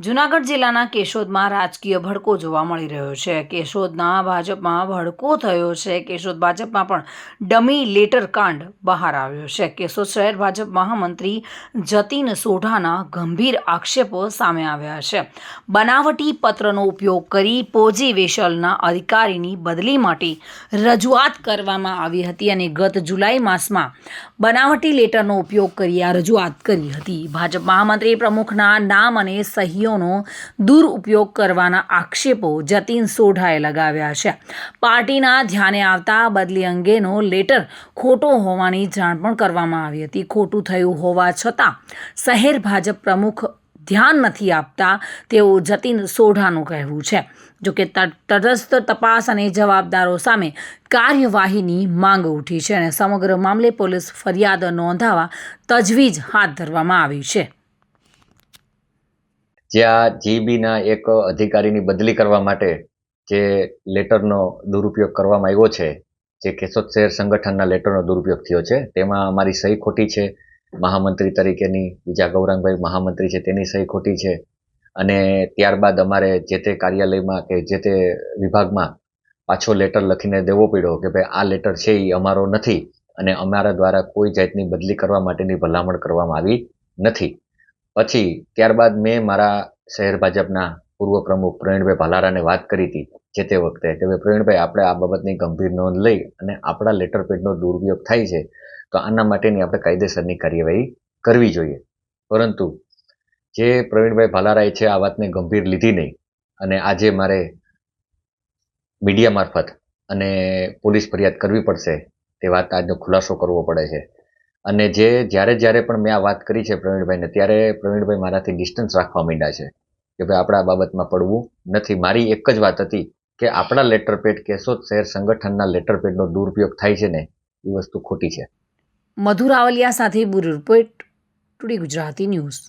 જૂનાગઢ જિલ્લાના કેશોદમાં રાજકીય ભડકો જોવા મળી રહ્યો છે. કેશોદના ભાજપમાં ભડકો થયો છે. કેશોદ ભાજપમાં પણ ડમી લેટર કાંડ બહાર આવ્યો છે. કેશોદ શહેર ભાજપ મહામંત્રી જતીન સોઢાના ગંભીર આક્ષેપો સામે આવ્યા છે. બનાવટી પત્રનો ઉપયોગ કરી પોજી વેશલના અધિકારીની બદલી માટે રજૂઆત કરવામાં આવી હતી અને ગત જુલાઈ માસમાં બનાવટી લેટરનો ઉપયોગ કરી આ રજૂઆત કરી હતી. ભાજપ મહામંત્રી પ્રમુખના નામ અને સહીઓનો દુરુપયોગ કરવાના આક્ષેપો જતીન સોઢાએ લગાવ્યા છે. પાર્ટીના ધ્યાને આવતા બદલી અંગેનો લેટર ખોટો હોવાની જાણ પણ કરવામાં આવી હતી. ખોટું થયું હોવા છતાં શહેર ભાજપ પ્રમુખ ધ્યાન નથી આપતા તેવું જતીન સોઢાનું કહેવું છે. જોકે તટ- તટસ્થ તપાસ અને જવાબદારો સામે કાર્યવાહીની માંગ ઉઠી છે અને સમગ્ર મામલે પોલીસ ફરિયાદ નોંધાવા તજવીજ હાથ ધરવામાં આવી છે. જ્યાં જીબીના એક અધિકારીની બદલી કરવા માટે જે લેટરનો દુરુપયોગ કરવામાં આવ્યો છે, જે કેશોદ શહેર સંગઠનના લેટરનો દુરુપયોગ થયો છે, તેમાં અમારી સહી ખોટી છે, મહામંત્રી તરીકેની, બીજા ગૌરાંગભાઈ મહામંત્રી છે, તેની સહી ખોટી છે, અને ત્યારબાદ અમારે જે તે કાર્યાલયમાં કે જે તે વિભાગમાં પાછો લેટર લખીને દેવો પડ્યો કે ભાઈ આ લેટર છે એ અમારો નથી, અને અમારા દ્વારા કોઈ જાતની બદલી કરવા માટેની ભલામણ કરવામાં આવી નથી. પછી ત્યારબાદ મેં મારા શહેર ભાજપના પૂર્વ પ્રમુખ પ્રવીણભાઈ ભાલારાને વાત કરી હતી જે તે વખતે કે ભાઈ પ્રવીણભાઈ, આપણે આ બાબતની ગંભીર નોંધ લઈ અને આપણા લેટર પેડનો દુરુપયોગ થાય છે, તો આના માટેની આપણે કાયદેસરની કાર્યવાહી કરવી જોઈએ. પરંતુ જે પ્રવીણભાઈ ભાલારાએ છે આ વાતને ગંભીર લીધી નહીં અને આજે મારે મીડિયા મારફત અને પોલીસ ફરિયાદ કરવી પડશે તે વાત આજનો ખુલાસો કરવો પડે છે. અને જે જ્યારે જ્યારે પણ મેં આ વાત કરી છે પ્રવીણભાઈને, ત્યારે પ્રવીણભાઈ મારાથી ડિસ્ટન્સ રાખવા માંડ્યા છે કે ભાઈ આપણા બાબતમાં પડવું નથી. મારી એક જ વાત હતી કે આપણા લેટરપેડ કેશોદ શહેર સંગઠનના લેટરપેડનો દુરુપયોગ થાય છે ને, એ વસ્તુ ખોટી છે. મધુર આવલિયા સાથે bureau report, today Gujarati news.